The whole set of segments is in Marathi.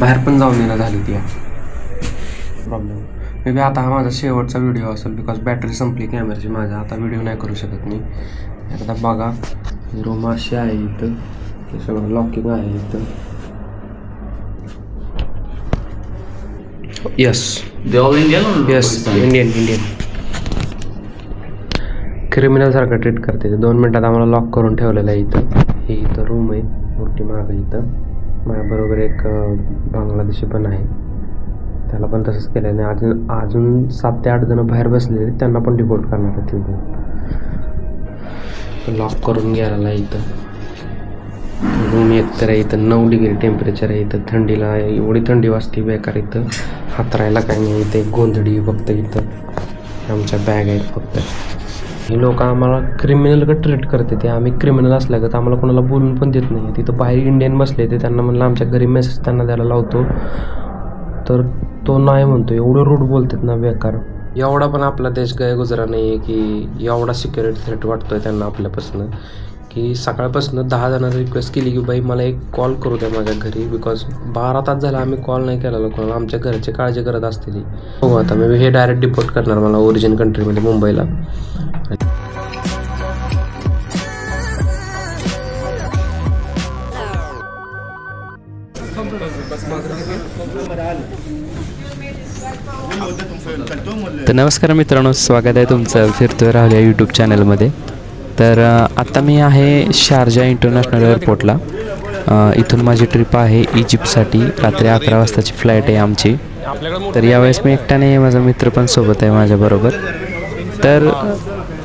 बाहेर पण जाऊन येणं झाली ती प्रॉब्लेम मे बी आता हा माझा शेवटचा व्हिडिओ असेल बिकॉज बॅटरी संपली कॅमेऱ्याची माझ्या आता व्हिडिओ नाही करू शकत मी. एकदा बघा. रूम अशी आहे इथं. सगळं लॉकिंग आहे इथं. Yes yes? Indian Indian criminal सारखं ट्रीट करते. दोन मिनटात आम्हाला लॉक करून ठेवलेलं आहे इथं. ही इथं रूम आहे. मोठी मागं इथं. माझ्याबरोबर एक बांगलादेशी पण आहे. त्याला पण तसंच केलं आहे आणि अजून अजून सात ते आठ जण बाहेर बसलेले त्यांना पण डिपोर्ट करणार आहेत तिथून. लॉक करून गेलेला इथं. रूम एक तर आहे इथं. नऊ डिग्री टेम्परेचर आहे इथं. थंडीला एवढी थंडी वाजते बेकार इथं. हातरायला काही नाही. इथे गोंधडी फक्त इथं. आमच्या बॅग आहेत फक्त. ही लोक आम्हाला क्रिमिनलकडे ट्रीट करते ते आम्ही क्रिमिनल असल्यागत आम्हाला कोणाला बोलून पण देत नाही. तिथं बाहेर इंडियन बसले ते त्यांना म्हणलं आमच्या घरी मेसेज त्यांना द्यायला लावतो. तर तो नाही म्हणतो एवढं रूट बोलतात ना बेकार. एवढा पण आपला देश काय गुजरा नाही आहे की एवढा सिक्युरिटी थ्रेट वाटतोय त्यांना आपल्यापासून. की सकाळपासून दहा जणांना रिक्वेस्ट केली की बाई मला एक कॉल करू द्या माझ्या घरी बिकॉज बारा तास झाला आम्ही कॉल नाही केला लोकांना आमच्या घरचे काळजी करत असतील हो आता मी हे डायरेक्ट डिपोर्ट करणार मला ओरिजिन कंट्रीमध्ये मुंबईला. तर नमस्कार मित्रांनो स्वागत आहे तुमचं फिरतोय राहुल या यूट्यूब चॅनलमध्ये तर आत्ता मी आहे शारजा इंटरनॅशनल एअरपोर्टला. इथून माझी ट्रिप आहे इजिप्तसाठी. रात्री अकरा वाजताची फ्लाईट आहे आमची. तर यावेळेस मी एकट्याने माझा मित्र पण सोबत आहे माझ्याबरोबर. तर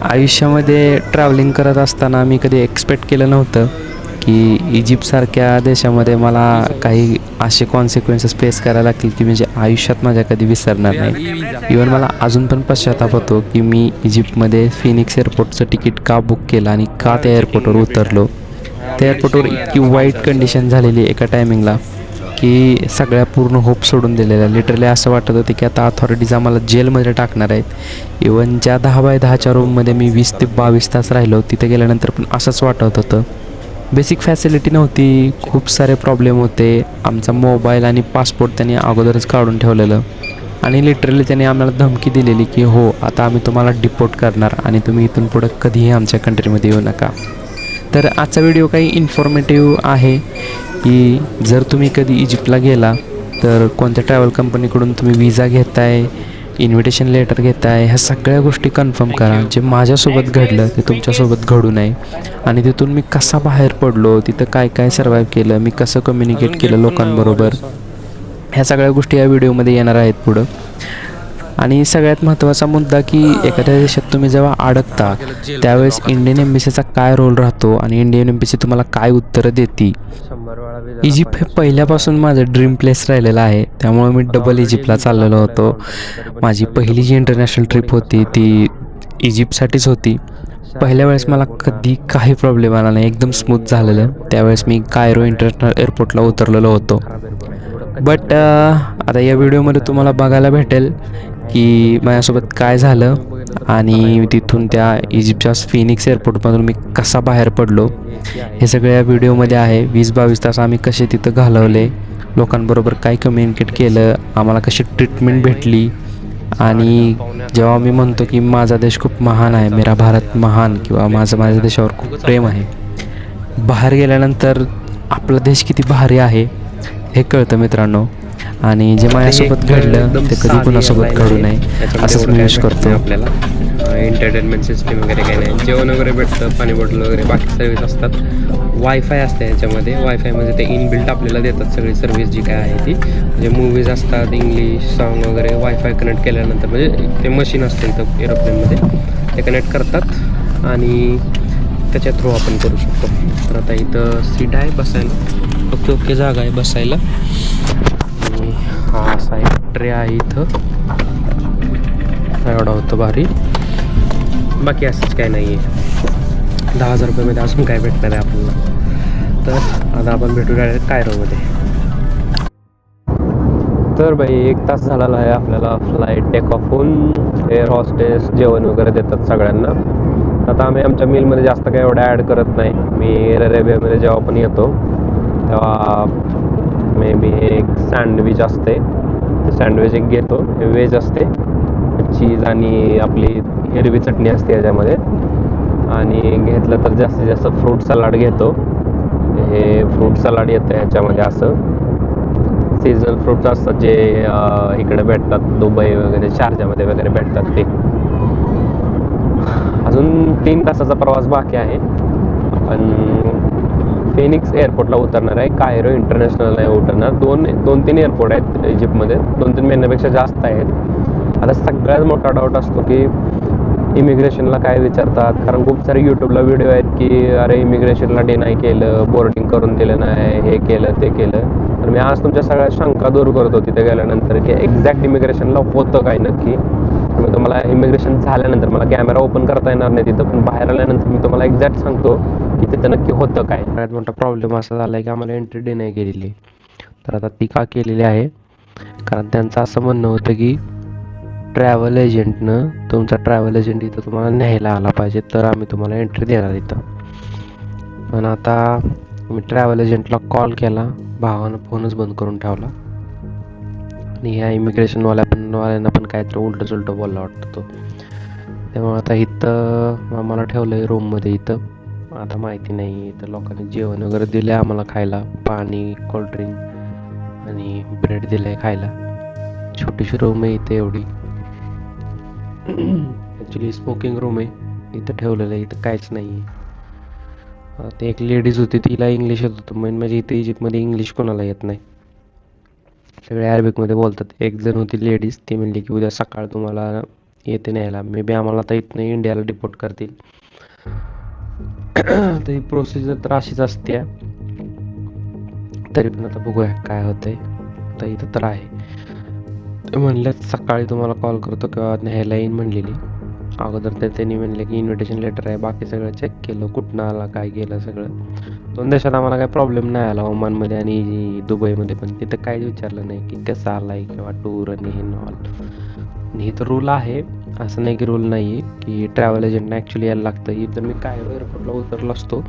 आयुष्यामध्ये ट्रॅव्हलिंग करत असताना मी कधी एक्सपेक्ट केलं नव्हतं. की इजिप्तसारख्या देशामध्ये मला काही असे कॉन्सिक्वेन्सेस फेस करायला लागतील की म्हणजे आयुष्यात माझ्या कधी विसरणार नाही. इवन मला अजून पण पश्चाताप होतो की मी इजिप्तमध्ये फिनिक्स एअरपोर्टचं तिकीट का बुक केलं आणि का त्या एअरपोर्टवर उतरलो. त्या एअरपोर्टवर इतकी वाईट कंडिशन झालेली एका टायमिंगला की सगळ्या पूर्ण होप सोडून दिलेल्या. लिटरली असं वाटत होतं की आता अथॉरिटीज आम्हाला जेलमध्ये टाकणार आहेत. इवन ज्या दहा बाय दहाच्या रूममध्ये मी वीस ते बावीस तास राहिलो तिथे गेल्यानंतर पण असंच वाटत होतं. बेसिक फॅसिलिटी नव्हती. खूप सारे प्रॉब्लेम होते. आमचा मोबाईल आणि पासपोर्ट त्यांनी अगोदरच काढून ठेवलेलं. आणि लिटरली त्यांनी आम्हाला धमकी दिलेली की हो आता आम्ही तुम्हाला डिपोर्ट करणार आणि तुम्ही इथून पुढं कधीही आमच्या कंट्रीमध्ये येऊ नका. तर आजचा व्हिडिओ काही इन्फॉर्मेटिव्ह आहे की जर तुम्ही कधी इजिप्तला गेला तर कोणत्या ट्रॅव्हल कंपनीकडून तुम्ही विजा घेताय? इन्व्हिटेशन लेटर घेताय ह्या सगळ्या गोष्टी कन्फर्म करा. जे माझ्यासोबत घडलं ते तुमच्यासोबत घडू नये. आणि तिथून मी कसा बाहेर पडलो तिथं काय काय सर्वाईव्ह केलं मी कसं कम्युनिकेट केलं लोकांबरोबर ह्या सगळ्या गोष्टी या व्हिडिओमध्ये येणार आहेत पुढं. आणि सगळ्यात महत्त्वाचा मुद्दा की एखाद्या देशात तुम्ही जेव्हा अडकता त्यावेळेस इंडियन एम्बेसीचा काय रोल राहतो आणि इंडियन एम्बेसी तुम्हाला काय उत्तरं देते? इजिप्त हे पहिल्यापासून माझं ड्रीम प्लेस राहिलेलं आहे. त्यामुळे मी डबल इजिप्तला चाललेलो होतो. माझी पहिली जी इंटरनॅशनल ट्रिप होती ती इजिप्तसाठीच होती. पहिल्या वेळेस मला कधी काही प्रॉब्लेम आला नाही. एकदम स्मूथ झालेलं. त्यावेळेस मी कायरो इंटरनॅशनल एअरपोर्टला उतरलेलो होतो. बट आता या व्हिडिओमध्ये तुम्हाला बघायला भेटेल की माझ्यासोबत काय झालं आणि तिथून त्या इजिप्तच्या फिनिक्स एअरपोर्टमधून मी कसा बाहेर पडलो हे सगळं या व्हिडिओमध्ये आहे. वीस बावीस तास आम्ही कसे तिथं घालवले लोकांबरोबर काय कम्युनिकेट केलं आम्हाला कशी ट्रीटमेंट भेटली आणि जेव्हा मी म्हणतो की माझा देश खूप महान आहे मेरा भारत महान किंवा माझं माझ्या देशावर खूप प्रेम आहे बाहेर गेल्यानंतर आपला देश किती भारी आहे हे कळतं मित्रांनो. आणि जे माझ्यासोबत घडलं ते कधी कुणासोबत घडू नये असंच मी विश करतो. आपल्याला. एंटरटेनमेंट सिस्टीम वगैरे काही नाही. जेवण वगैरे भेटतं पाणी बॉटल वगैरे बाकी सर्व्हिस असतात. वायफाय असते याच्यामध्ये वायफायमध्ये ते इनबिल्ट आपल्याला देतात सगळी सर्व्हिस जी काय आहे ती. म्हणजे मूवीज असतात इंग्लिश सॉन्ग वगैरे वायफाय कनेक्ट केल्यानंतर म्हणजे ते मशीन असते इथं एरोप्लेनमध्ये ते कनेक्ट करतात आणि त्याच्या थ्रू आपण करू शकतो. तर आता इथं सीट आहे बसायला. ओके ओके जागा आहे बसायला. हा असा एक ट्रे आहे इथं. एवढा होतं भारी. बाकी असंच काय नाही आहे दहा हजार रुपयामध्ये अजून काय भेटणार आहे आपल्याला? तर आता आपण भेटू डायरेक्ट कायरोमध्ये तर बाई एक तास झालेला आहे आपल्याला फ्लाईट टेक ऑफ होऊन एअर हॉस्टेस जेवण वगैरे देतात सगळ्यांना. आता आम्ही आमच्या मीलमध्ये जास्त काही एवढं ॲड करत नाही. मी रेल्वेमध्ये जेव्हा पण येतो तेव्हा मे बी एक सँडविच असते. सँडविच एक घेतो. हे असते. चीज आणि आपली हिरवी चटणी असते याच्यामध्ये. आणि घेतलं तर जास्तीत जास्त फ्रूट सलाड घेतो. हे फ्रूट सलाड येतं याच्यामध्ये असं. सीझनल फ्रूट्स असतात जे इकडे भेटतात. दुबई वगैरे शारजामध्ये वगैरे भेटतात ते. अजून तीन तासाचा प्रवास बाकी आहे. आपण फेनिक्स एअरपोर्टला उतरणार आहे. कायरो इंटरनॅशनल नाही उतरणार. दोन दोन तीन एअरपोर्ट आहेत इजिप्तमध्ये दोन तीन महिन्यापेक्षा जास्त आहेत. आता सगळ्यात मोठा डाऊट असतो की इमिग्रेशनला काय विचारतात? कारण खूप सारे यूट्यूबला व्हिडिओ आहेत की अरे इमिग्रेशनला डिनाय केलं बोर्डिंग करून दिलं नाही हे केलं ते केलं. तर मी आज तुमच्या सगळ्या शंका दूर करतो तिथे गेल्यानंतर की एक्झॅक्ट इमिग्रेशनला होतं काय नक्की? मी तुम्हाला इमिग्रेशन झाल्यानंतर मला कॅमेरा ओपन करता येणार नाही तिथं पण बाहेर आल्यानंतर मी तुम्हाला एक्झॅक्ट सांगतो की तिथं नक्की होतं काय. सगळ्यात मोठा प्रॉब्लेम असा झाला आहे की आम्हाला एंट्री डे नाही केलेली तर आता ती का केलेली आहे? कारण त्यांचं असं म्हणणं होतं की ट्रॅव्हल एजंटनं तुमचा ट्रॅव्हल एजंट इथं तुम्हाला न्यायला आला पाहिजे तर आम्ही तुम्हाला एंट्री देणार इथं. पण आता मी ट्रॅव्हल एजंटला कॉल केला भावानं फोनच बंद करून ठेवला. आणि ह्या इमिग्रेशनवाल्या पण वाल्यांना पण काहीतरी उलटं सुलटं बोलला वाटतं तो. त्यामुळे आता इथं आम्हाला ठेवलं आहे रूममध्ये इथं. आता माहिती नाही. इथं लोकांनी जेवण वगैरे दिलं आहे आम्हाला खायला. पाणी कोल्ड्रिंक आणि ब्रेड दिलं आहे खायला. छोटीशी रूम आहे इथे एवढी. ॲक्च्युली स्मोकिंग रूम आहे. इथं ठेवलेलं आहे. इथं काहीच नाही आहे. ते एक लेडीज होती तिला इंग्लिश येत होतं. मेन म्हणजे इथे इजिप्तमध्ये इंग्लिश कोणाला येत नाही. सगळे अरेबिकमध्ये बोलतात. एक जण होती लेडीज ती म्हणली की उद्या सकाळ तुम्हाला येते न्यायला. मे बी आम्हाला तर इथनं इंडियाला डिपोर्ट करतील. तर ही प्रोसिजर तर अशीच असते. तरी पण आता बघूया काय होतंय. तर इथं तर आहे. म्हणलं सकाळी तुम्हाला कॉल करतो किंवा न्यायला येईन म्हणलेली. अगोदर तर त्यांनी म्हणले की इन्व्हिटेशन लेटर आहे. बाकी सगळं चेक केलं. कुठनं आला काय केलं सगळं. दोन देशात आम्हाला काही प्रॉब्लेम नाही आला. ओमानमध्ये आणि दुबईमध्ये पण. तिथं काहीच विचारलं नाही की कसं आलाय किंवा टूर आणि हे नॉल हे तर रूल आहे. असं नाही की रूल नाही आहे की ट्रॅव्हल एजंटना ॲक्च्युली यायला लागतं. इथं मी कायरो एअरपोर्टला उतरलो असतो.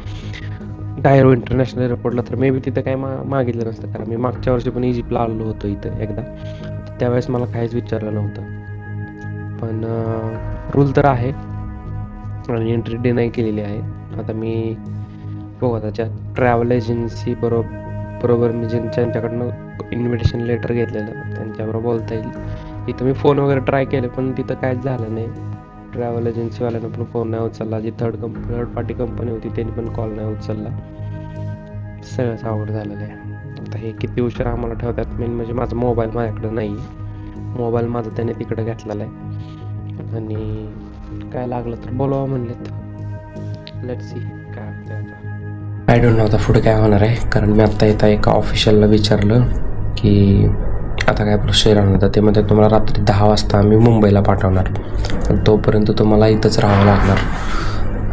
कायरो इंटरनॅशनल एअरपोर्टला तर मे बी तिथं काय मा मागितलं नसतं. कारण मी मागच्या वर्षी पण इजिप्तला आलो होतो इथं एकदा. त्यावेळेस मला काहीच विचारलं नव्हतं. पण रूल तर आहे. आणि एंट्री डिनाय केलेली आहे. आता मी बघा आता ज्या ट्रॅव्हल एजन्सी बरोबर बरोबर मी ज्यांच्याकडनं इन्व्हिटेशन लेटर घेतलेलं त्यांच्याबरोबर बोलता येईल. इथं मी फोन वगैरे ट्राय केले पण तिथं काहीच झालं नाही. ट्रॅव्हल एजन्सीवाल्यानं पण फोन नाही उचलला जी थर्ड कंप थर्ड पार्टी कंपनी होती त्यांनी पण कॉल नाही उचलला सगळंच आवड झालेलं आहे. आता हे किती उशीर आम्हाला ठेवतात मेन म्हणजे माझा मोबाईल माझ्याकडं नाही. मोबाईल माझा त्याने तिकडे घेतलेला आहे. आणि काय लागलं तर बोलवा म्हणलेत. लेट सी काय आय डोंट नो आता पुढे काय होणार आहे? कारण मी आत्ता येता एका ऑफिशियलला विचारलं की आता काय प्रोसिजर होणार तर ते म्हणते तुम्हाला रात्री दहा वाजता आम्ही मुंबईला पाठवणार. पण तोपर्यंत तुम्हाला इथंच राहावं लागणार.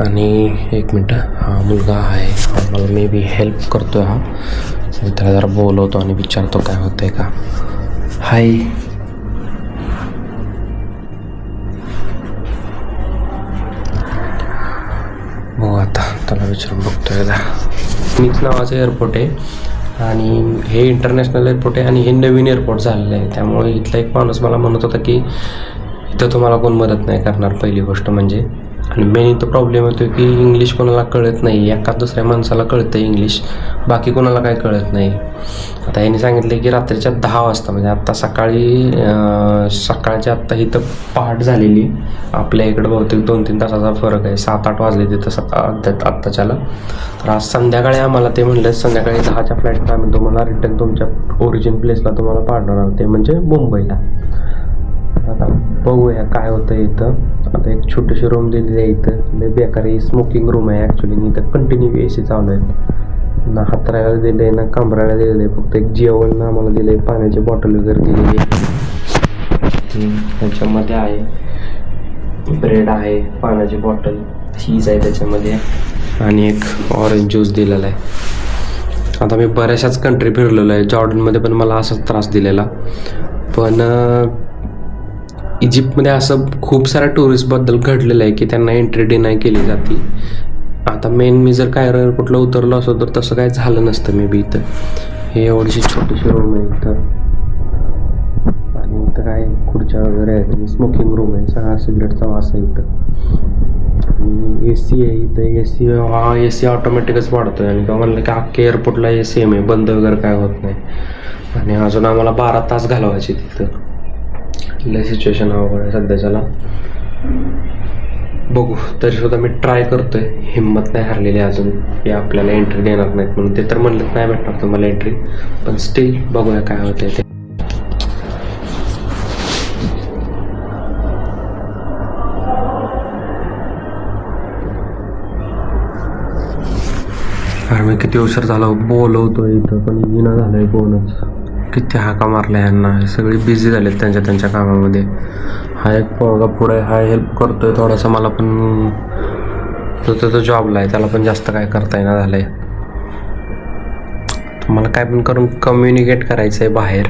आणि एक मिनटं हा मुलगा आहे. मला मे बी हेल्प करतो हा. त्याला जरा बोलवतो आणि विचारतो काय होतंय का. हाय हो आता त्याला विचारून बघतोय एकदा. फिनिक्स नावाचं एअरपोर्ट आहे आणि हे इंटरनॅशनल एअरपोर्ट आहे आणि हे नवीन एअरपोर्ट झालेलं आहे. त्यामुळे इथला एक माणूस मला म्हणत होता की इथं तुम्हाला कोण मदत नाही करणार पहिली गोष्ट म्हणजे. आणि मेन इथं प्रॉब्लेम येतो की इंग्लिश कोणाला कळत नाही. एका दुसऱ्या माणसाला कळतं इंग्लिश बाकी कोणाला काय कळत नाही. आता यांनी सांगितलं की रात्रीच्या दहा वाजता म्हणजे आत्ता सकाळी सकाळच्या आत्ता इथं पहाट झालेली. आपल्या इकडं बहुतेक दोन तीन तासाचा फरक आहे. सात आठ वाजले तिथं सात आत्ता आत्ताच्याला. तर आज संध्याकाळी आम्हाला ते म्हणलं संध्याकाळी दहाच्या फ्लाईटला आम्ही तुम्हाला रिटर्न तुमच्या ओरिजिन प्लेसला तुम्हाला पाठवणार. ते म्हणजे मुंबईला. आता बघूया काय होतं इथं. आता एक छोटीशी रूम दिलेली आहे इथं. लय बेकार ही स्मोकिंग रूम आहे ॲक्च्युली इथं कंटिन्यू ए सी चालू आहे. ना हातरायला दिलं आहे ना कांबराला दिलेलं आहे फक्त एक जेवण आम्हाला दिलं आहे पाण्याची बॉटल वगैरे दिलेली आहे. त्याच्यामध्ये आहे. ब्रेड आहे पाण्याची बॉटल चीज आहे त्याच्यामध्ये. आणि एक ऑरेंज ज्यूस दिलेला आहे. आता मी बऱ्याचशाच कंट्री फिरलेलो आहे. जॉर्डनमध्ये पण मला असाच त्रास दिलेला. पण इजिप्तमध्ये असं खूप साऱ्या टुरिस्टबद्दल घडलेलं आहे की त्यांना एंट्री डिनाय केली जाते. आता मेन मी जर काय एअरपोर्टला उतरलो असतो तर तसं काय झालं नसतं मे बी इथं. हे एवढीशी छोटीशी रूम आहे इथं. आणि इथं काय खुर्च्या वगैरे आहेत आणि स्मोकिंग रूम आहे. सगळा सिगरेटचा वास आहे इथं. आणि ए सी आहे इथं. ए सी हा ए सी ऑटोमॅटिकच वाढतो आहे आणि का म्हणलं की अख्ख्या एअरपोर्टला ए सी एम आहे म्हणजे बंद वगैरे काय होत नाही. आणि अजून आम्हाला बारा तास घालवायचे तिथं. लय सिच्युएशन अवघड आहे सध्याच्याला बघू तरी सुद्धा मी ट्राय करतोय. हिंमत नाही हरलेली अजून. की आपल्याला एंट्री देणार नाहीत म्हणून. ते तर म्हणलं नाही भेटणार तुम्हाला एंट्री पण स्टील बघूया काय होतंय ते. अरे मी किती उशीर झाला. बोलवतोय इथं पण येणं झालंय कोणच. किती हाका मारला यांना हे सगळे बिझी झालेत त्यांच्या त्यांच्या कामामध्ये. हा एक पोळगा पुढे हा हेल्प करतोय थोडासा मला पण तो तो जॉबला आहे त्याला पण जास्त काय करता येणार झालंय. मला काय पण करून कम्युनिकेट करायचं आहे बाहेर.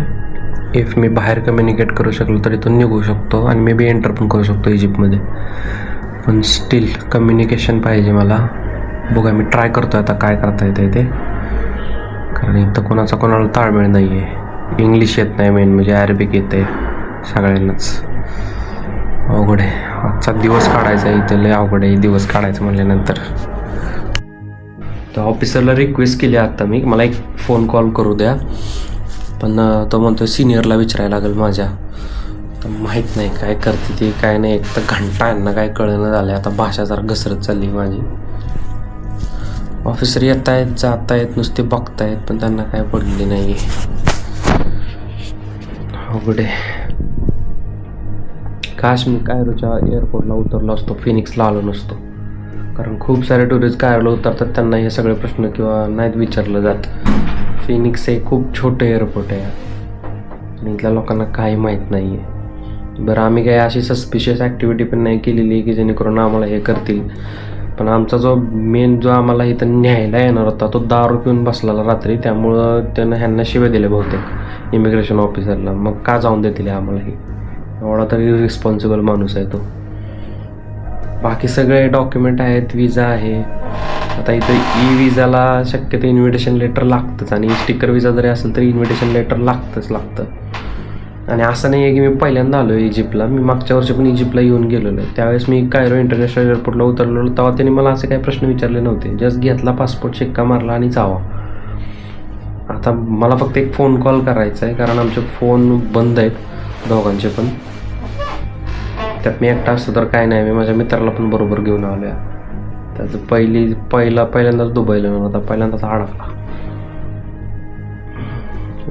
इफ मी बाहेर कम्युनिकेट करू शकलो तरी तो निघू शकतो आणि मे बी एंटर पण करू शकतो इजिप्तमध्ये पण स्टील कम्युनिकेशन पाहिजे मला. बघा मी ट्राय करतो आता काय करता येते ते. कारण इथं कोणाचा कोणाला ताळमेळ नाही आहे इंग्लिश येत नाही मेन म्हणजे अरेबिक येते सगळ्यांनाच. अवघड आहे. आजचा दिवस काढायचा आहे इथं लय अवघड आहे. दिवस काढायचं म्हणल्यानंतर. तर ऑफिसरला रिक्वेस्ट केली आत्ता मी. मला एक फोन कॉल करू द्या. पण तो म्हणतो सिनियरला विचारायला लागेल माझ्या. तर माहीत नाही काय करते ती काय नाही. एक तर घंटा यांना काय कळणं झालं आता भाषा जरा घसरत चालली माझी. ऑफिसर येत आहेत जात आहेत नुसते बघतायत पण त्यांना काय पडली नाही आहे अवघड. आहे काश मी कायरोच्या एअरपोर्टला उतरलो असतो फिनिक्सला आलो नसतो. कारण खूप सारे टुरिस्ट कायरोला उतरतात त्यांना हे सगळे प्रश्न किंवा नाहीत विचारलं जात. फिनिक्स हे खूप छोटं एअरपोर्ट आहे. आणि इथल्या लोकांना काही माहीत नाही आहे बरं आम्ही काही अशी सस्पिशियस ॲक्टिव्हिटी पण नाही केलेली की जेणेकरून आम्हाला हे करतील. पण आमचा जो मेन जो आम्हाला इथं न्यायला येणार होता तो दारू पिऊन बसलेला रात्री. त्यामुळं त्यानं ह्यांना शिवे दिले बहुतेक इमिग्रेशन ऑफिसरला मग का जाऊन देतील आम्हाला हे? एवढा तरी रिस्पॉन्सिबल माणूस आहे तो. बाकी सगळे डॉक्युमेंट आहेत विजा आहे. आता इथं ई विजाला शक्यतो इन्व्हिटेशन लेटर लागतंच आणि स्टिकर विजा जरी असेल तरी इन्व्हिटेशन लेटर लागतंच लागतं. आणि असं नाही आहे की मी पहिल्यांदा आलो इजिप्तला मी मागच्या वर्षी पण इजिप्तला येऊन गेलेलो आहे. त्यावेळेस मी कायरो इंटरनॅशनल एअरपोर्टला उतरलेलो तेव्हा त्यांनी मला असे काही प्रश्न विचारले नव्हते. जस्ट घेतला पासपोर्ट शिक्का मारला आणि जावा. आता मला फक्त एक फोन कॉल करायचा आहे कारण आमचे फोन बंद आहेत दोघांचे पण. त्यात मी एकटा असतो तर काय नाही मी माझ्या मित्राला पण बरोबर घेऊन आलो आहे त्याचं पहिली पहिला पहिल्यांदाच दुबईला आता पहिल्यांदाच अडकला.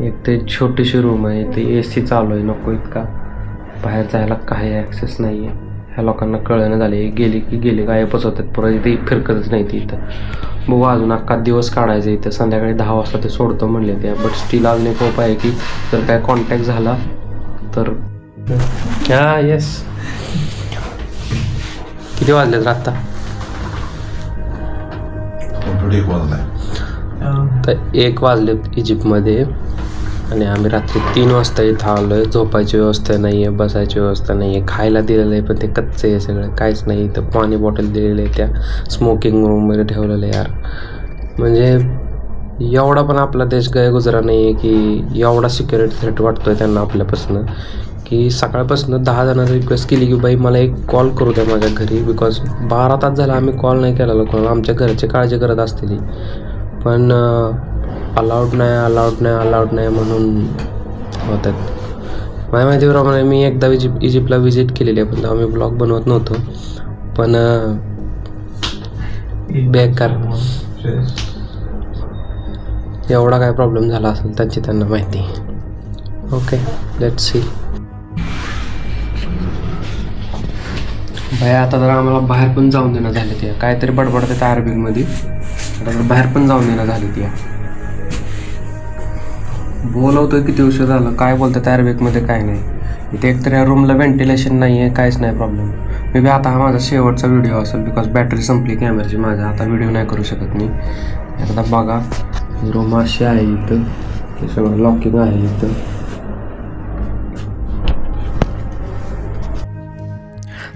एक ते छोटीशी रूम आहे. ते ए सी चालू आहे. नको इतका. बाहेर जायला काही ॲक्सेस नाही आहे ह्या लोकांना कळणं झाले गेले की गेले गायबच होतात. परत इथे फिरकतच नाही ती इथं. बघू अजून अख्खा दिवस काढायचा इथं. संध्याकाळी दहा वाजता ते सोडतो म्हणले ते बट स्टील अजून एक होप आहे की जर काय कॉन्टॅक्ट झाला तर हा येस किती वाजलेत आत्ता? ऑलरेडी एक वाजलाय. तर एक वाजले इजिप्तमध्ये आणि आम्ही रात्री तीन वाजता इथं आलो आहे झोपायची व्यवस्था नाही आहे बसायची व्यवस्था नाही आहे खायला दिलेलं आहे पण ते कच्चे आहे सगळं. काहीच नाही. इथं पाणी बॉटल दिलेलं आहे त्या स्मोकिंग रूममध्ये ठेवलेलं आहे यार. म्हणजे एवढा पण आपला देश गैरगुजरा नाही आहे की एवढा सिक्युरिटी थ्रेट वाटतो आहे त्यांना आपल्यापासून. की सकाळपासून दहा जणांना रिक्वेस्ट केली की बाई मला एक कॉल करू द्या माझ्या घरी बिकॉज बारा तास झाला आम्ही कॉल नाही केलेला कोणाला आमच्या घरचे काळजी करत असतील. पण अलाउड नाही अलाउड नाही अलाउड नाही म्हणून होत आहेत माझ्या माहितीप्रमाणे मी एकदा इजिप इजिप्तला व्हिजिट केलेली आहे पण तेव्हा मी ब्लॉग बनवत नव्हतो. पण बेकार. एवढा काय प्रॉब्लेम झाला असेल त्यांची त्यांना माहिती. ओके लेट सी बाय आता जरा आम्हाला बाहेर पण जाऊन देणं झाले ते. काहीतरी बडबडते त्या अरबिकमध्ये आता जर बाहेर पण जाऊन देणं झाले ते. बोलवतो किती उशीर झालं काय बोलतात त्या अरबिकमध्ये काय नाही. इथे एकतर या रूमला व्हेंटिलेशन नाही आहे काहीच नाही प्रॉब्लेम मे बी आता हा माझा शेवटचा व्हिडिओ असेल बिकॉज बॅटरी संपली कॅमेराची माझ्या. आता व्हिडिओ नाही करू शकत मी. आता बघा रूम अशी आहे इथं. हे सगळं लॉकिंग आहे इथं.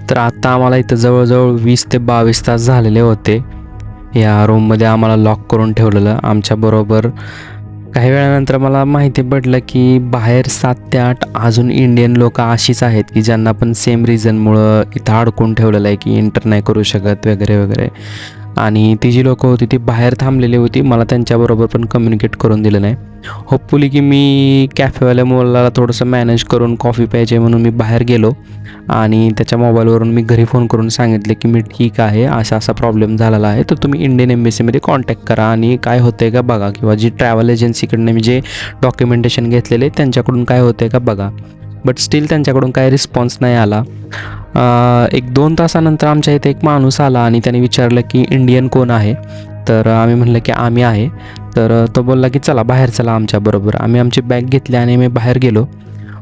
तर आत्ता आम्हाला इथं जवळजवळ वीस ते बावीस तास झालेले होते. या रूममध्ये आम्हाला लॉक करून ठेवलेलं आमच्याबरोबर काही वेळानंतर मला माहिती पडलं की बाहेर सात ते आठ अजून इंडियन लोक अशीच आहेत की ज्यांना पण सेम रिझनमुळं इथं अडकून ठेवलेलं आहे की इंटर नाही करू शकत वगैरे वगैरे. आणि ती जी लोकं होती ती बाहेर थांबलेली होती मला त्यांच्याबरोबर पण कम्युनिकेट करून दिलं नाही. होपफुली की मी कॅफेवाल्या मुलाला थोडंसं मॅनेज करून कॉफी प्यायचे म्हणून मी बाहेर गेलो. आणि त्याच्या मोबाईलवरून मी घरी फोन करून सांगितले की मी ठीक आहे असा असा प्रॉब्लेम झालेला आहे तर तुम्ही इंडियन एम्बेसीमध्ये कॉन्टॅक्ट करा आणि काय होतं आहे का बघा. किंवा जी ट्रॅव्हल एजन्सीकडनं मी जे डॉक्युमेंटेशन घेतलेले त्यांच्याकडून काय होतं आहे का बघा. बट स्टील त्यांच्याकडून काही रिस्पॉन्स नाही आला. एक दोन तासानंतर आमच्या इथे एक माणूस आला आणि त्याने विचारलं की इंडियन कोण आहे? तर आम्ही म्हणलं की आम्ही आहे. तर तो बोलला की चला बाहेर चला आमच्याबरोबर आम्ही आमची बॅग घेतली आणि मी बाहेर गेलो.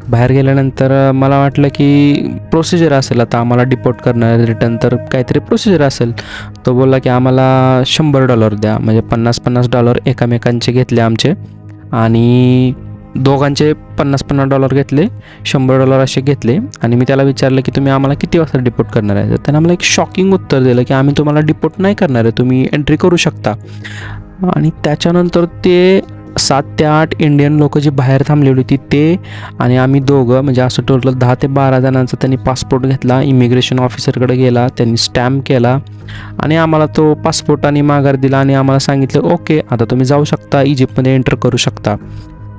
बाहेर गेल्यानंतर मला वाटलं की प्रोसिजर असेल आता आम्हाला डिपोर्ट करणार रिटर्न तर काहीतरी प्रोसिजर असेल. तो बोलला की आम्हाला शंभर डॉलर द्या. म्हणजे पन्नास पन्नास डॉलर एकामेकांचे घेतले आमचे. आणि दोघांचे पन्नास पन्नास डॉलर घेतले शंभर डॉलर असे घेतले आणि मी त्याला विचारलं की तुम्ही आम्हाला किती वाजता डिपोर्ट करणार आहे? तर त्यानं आम्हाला एक शॉकिंग उत्तर दिलं की आम्ही तुम्हाला डिपोर्ट नाही करणार आहे तुम्ही एंट्री करू शकता. आणि त्याच्यानंतर ते सात ते आठ इंडियन लोक जी बाहेर थांबलेली होती ते आणि आम्ही दोघं म्हणजे असं टोटल दहा ते बारा जणांचा त्यांनी पासपोर्ट घेतला इमिग्रेशन ऑफिसरकडे गेला त्यांनी स्टॅम्प केला आणि आम्हाला तो पासपोर्ट आणि माघार दिला आणि आम्हाला सांगितलं ओके आता तुम्ही जाऊ शकता इजिप्तमध्ये एंटर करू शकता.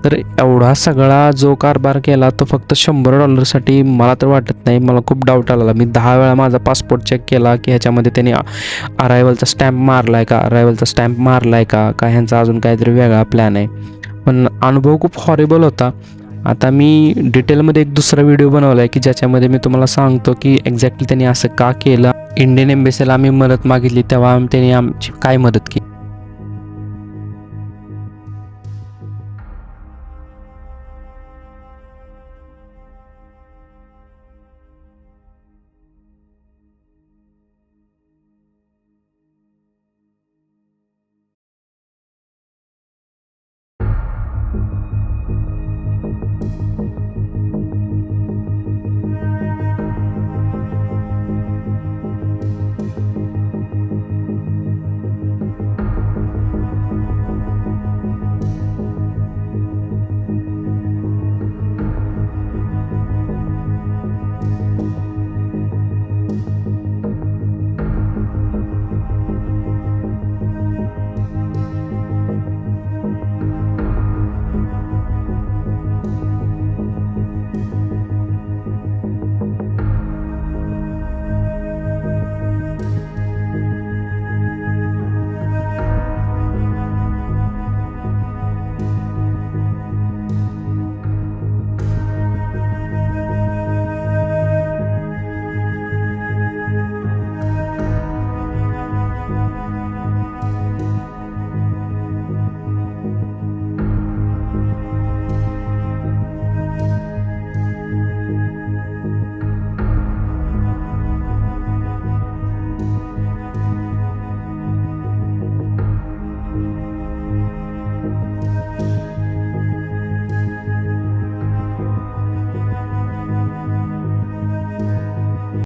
तर एवढा सगळा जो कारभार केला तो फक्त शंभर डॉलरसाठी मला तर वाटत नाही. मला खूप डाऊट आला मी दहा वेळा माझा पासपोर्ट चेक केला की ह्याच्यामध्ये त्यांनी अरायवलचा स्टॅम्प मारला आहे का? अरायवलचा स्टॅम्प मारला आहे का? का ह्यांचा अजून काहीतरी वेगळा प्लॅन आहे. पण अनुभव खूप हॉरेबल होता. आता मी डिटेलमध्ये एक दुसरा व्हिडिओ बनवला आहे की ज्याच्यामध्ये मी तुम्हाला सांगतो की एक्झॅक्टली त्यांनी असं का केलं. इंडियन एम्बेसीला आम्ही मदत मागितली तेव्हा त्यांनी आमची काय मदत केली?